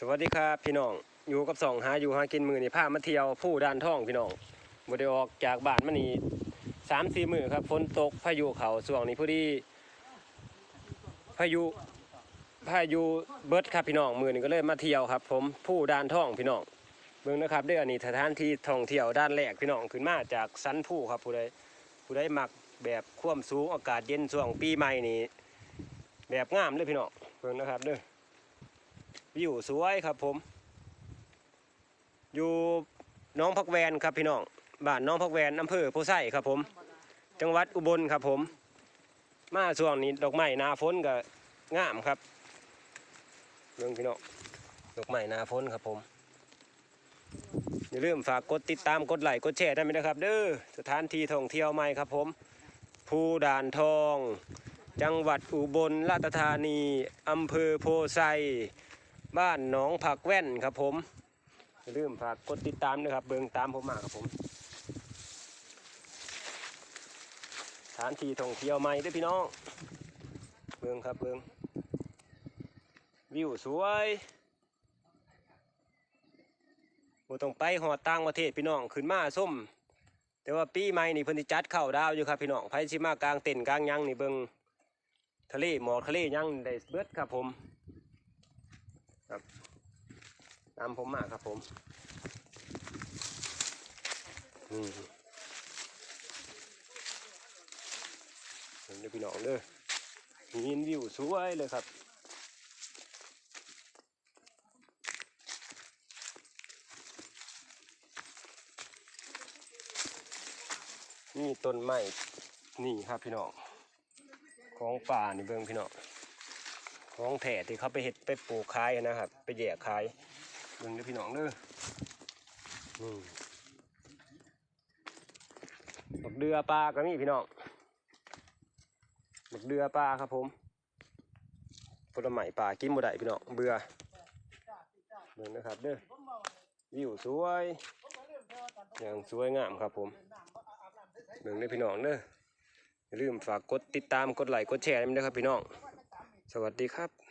สวัสดีครับพี่น้องอยู่กับสองหาอยู่หากินมือนี่พามาเที่ยวผู้ด้านท่องพี่น้องบ่ได้ออกจากบ้านมานี่สามสี่มือครับฝนตกพายุเขาส่วงนี้พอดีพายุพายุเบิร์ดครับพี่น้องมือนี่ก็เลยมาเที่ยวครับ ผมผู้ด้านท่องพี่น้องเบิ่งนะครับด้ออันนี้สถานที่ท่องเที่ยวด้านแรกพี่น้องขึ้นมาจากสันผู้ครับผู้ใดผู้ใดมักแบบความสูงอากาศเย็นช่วงปีใหม่นี่แบบงามเลยพี่น้องเบิ่งนะครับเด้อ วิวสวยครับผม อยู่น้องพักแวนครับพี่น้องบ้านน้องพักแวนอำเภอโพไซครับผม จังหวัดอุบลครับผม มาช่วงนี้ดอกไม้นาฝนก็งามครับเรื่องพี่น้องดอกไม้นาฝนครับผมอย่าลืมฝากกดติดตามกดไลค์กดแชร์ได้ไหมนะครับ เด้อสถานที่ท่องเที่ยวใหม่ครับผมภูด่านทอง จังหวัดอุบลราชธานีอำเภอโพไซ บ้านหนองผักแว่นครับผมลืมฝากกดติดตามนะครับ เบิงตามผมมาครับผมสถานที่ท่องเที่ยวใหม่ด้วยพี่น้อง เบิงครับเบิงวิวสวยบ่ต้องไปหอดต่างประเทศพี่น้องขึ้นมาส้ม แต่ว่าปีใหม่นี่เพิ่นสิจัดเข้าดาวอยู่ครับพี่น้องไผสิมากลางเต็นท์กลางยังนี่เบิงทะเลหมอกทะเลยังได้เบิดครับผม ครับ ตามผมมาครับผมอืมเห็นเด้อพี่น้องเด้อมีวิวสวยเลยครับนี่ต้นไม้นี่ครับพี่น้อง ของป่านี่เบิ่งพี่น้อง ของแถที่เขาไปเห็ดไปปลูกขายนะครับ ไปแยกขายเบิ่งเด้อพี่น้องเด้อนี่บักเดือปลาก็มีพี่น้องบักเดือปลาครับผมผลไม้ปลากินบ่ได้พี่น้องเบื่อเบิ่งนะครับเด้อวิวสวยอย่างสวยงามครับผมเบิ่งเด้อพี่น้องเด้ออย่าลืมฝากกดติดตามกดไลค์กดแชร์ด้วยนะครับพี่น้อง สวัสดีครับ